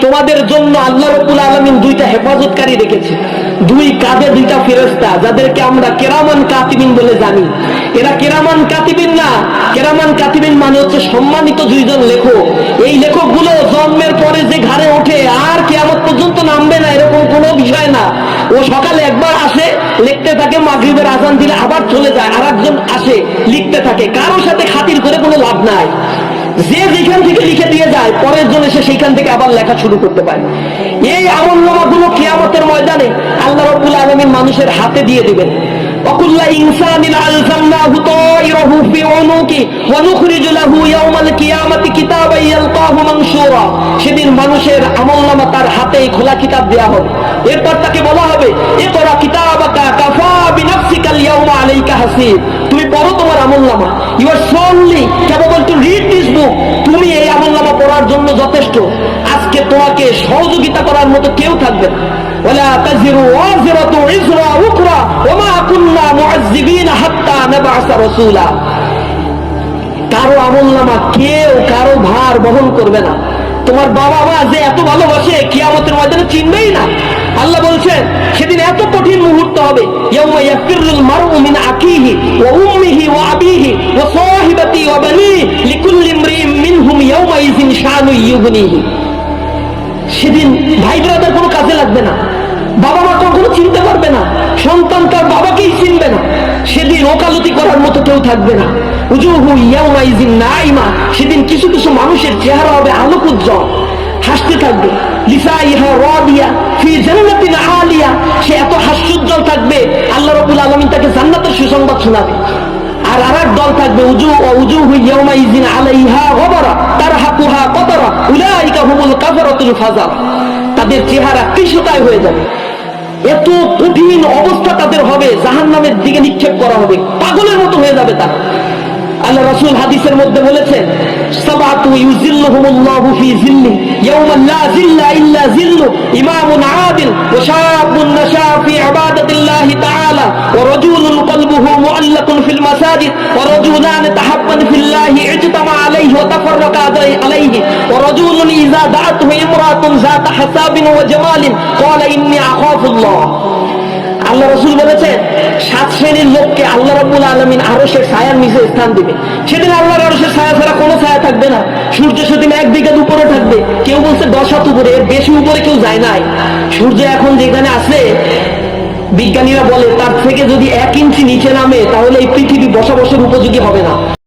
তোমাদের জন্য আল্লাহ রব্বুল আলমিন দুইটা হেফাজতকারী রেখেছে। দুই কাঁধে দুইটা ফেরেস্তা যাদেরকে আমরা কেরামান কাতিবিন বলে জানি। এরা কেরামান কাতিবিন না। কেরামান কাতিবিন মানে হচ্ছে সম্মানিত দুইজন লেখক। এই লেখকগুলো জন্মের পরে যে ঘাড়ে ওঠে, আর কেয়ামত পর্যন্ত নামবে না, এরকম কোনো বিষয় না। ও সকালে একবার আসে, লিখতে থাকে, মাগরিবের আজান দিলে আবার চলে যায় আর একজন আসে, লিখতে থাকে। কারোর সাথে খাতির করে কোনো লাভ নাই। যে যেখান থেকে লিখে যায় পরের জন এসে সেইখান থেকে আবার লেখা শুরু করতে পারে এই আমল নামাগুলো কিয়ামতের ময়দানে আল্লাহ রব্বুল আলমিন মানুষের হাতে দিয়ে দিবেন وكل إنسان ألزمناه طائره في عنقه ونخرج له يوم القيامة كتابا يلقاه منشورا সেদিন মানুষের আমলনামা তার হাতেই খোলা কিতাব দেয়া হবে এরপর তাকে বলা হবে ইকরা কিতাবাকা কাফা বিনাফসিকাল ইয়াউমা আলাইকা হাসিব তুমি পড়ো তোমার আমলনামা you are solely capable to read this book তুমি এই আমলনামা পড়ার জন্য যথেষ্ট আজকে তোমাকে সহযোগিতা করার মতো কেউ থাকবে না ولا تزر وازرة وزر أخرى وما كنا معذبين حتى نبعث رسولا কারো আমল নামা কেউ কারো ভার বহন করবে না তোমার বাবা মা যে এত ভালোবাসে কিয়ামতের ময়দানে চিনবেই না আল্লাহ বলছেন সেদিন এত কঠিন মুহূর্ত হবে ইয়াউমা ইয়াফিরুল মারউ মিন আকিহি ওয়া উম্মিহি ওয়া সেদিন কোনো কাজে লাগবে না। বাবা মা কখনো চিনতে পারবে না। সন্তান তার বাবাকেই চিনবে না। সেদিন ওকালতি করার মতো কেউ থাকবে না। সেদিন কিছু কিছু মানুষের চেহারা হবে আলোক উজ্জ্বল হাসতে থাকবে। সে এত হাস্যোজ্জ্বল থাকবে, আল্লাহ রাব্বুল আলামিন তাকে জান্নাতের সুসংবাদ শোনাবে। আর আর এক দল থাকবে উজু, ও উজু ইয়াউমাইজিন আলাইহা গবরা তারহাকুহা কতরা উলাইকা হুমুল কাফারাতুল ফাজার। তাদের চেহারা কৃষতায় হয়ে যাবে। এত কঠিন অবস্থা তাদের হবে, জাহান্নামের দিকে নিক্ষেপ করা হবে, পাগলের মতো হয়ে যাবে তারা। আল্লাহ রাসূল হাদিসের মধ্যে বলেছেন, সাবাতু ফিল্লাহি ইজতামা আলাইহি ওয়া তাফাররাকা আলাইহি ওয়া রাজুলুন ইযা দাআতুহু ইমরাতুন যাতা হাসাবিন ওয়া জামালিন ক্বালা ইন্নী আখাফুল্লাহ আল্লাহ রসুল বলেছেন, সাত শ্রেণির লোককে আল্লাহ রব্বুল আলমিন আরও সে ছায়ার নিচে স্থান সেদিন আল্লাহর আরও ছায়া ছাড়া কোনো ছায়া থাকবে না। সূর্য সেদিন এক বিঘাত উপরে থাকবে। কেউ বলছে দশ হাত উপরে বেশি উপরে কেউ যায় নাই। সূর্য এখন যেখানে আছে বিজ্ঞানীরা বলে, তার থেকে যদি এক ইঞ্চি নিচে নামে, তাহলে এই পৃথিবী বসবাসের উপযোগী হবে না।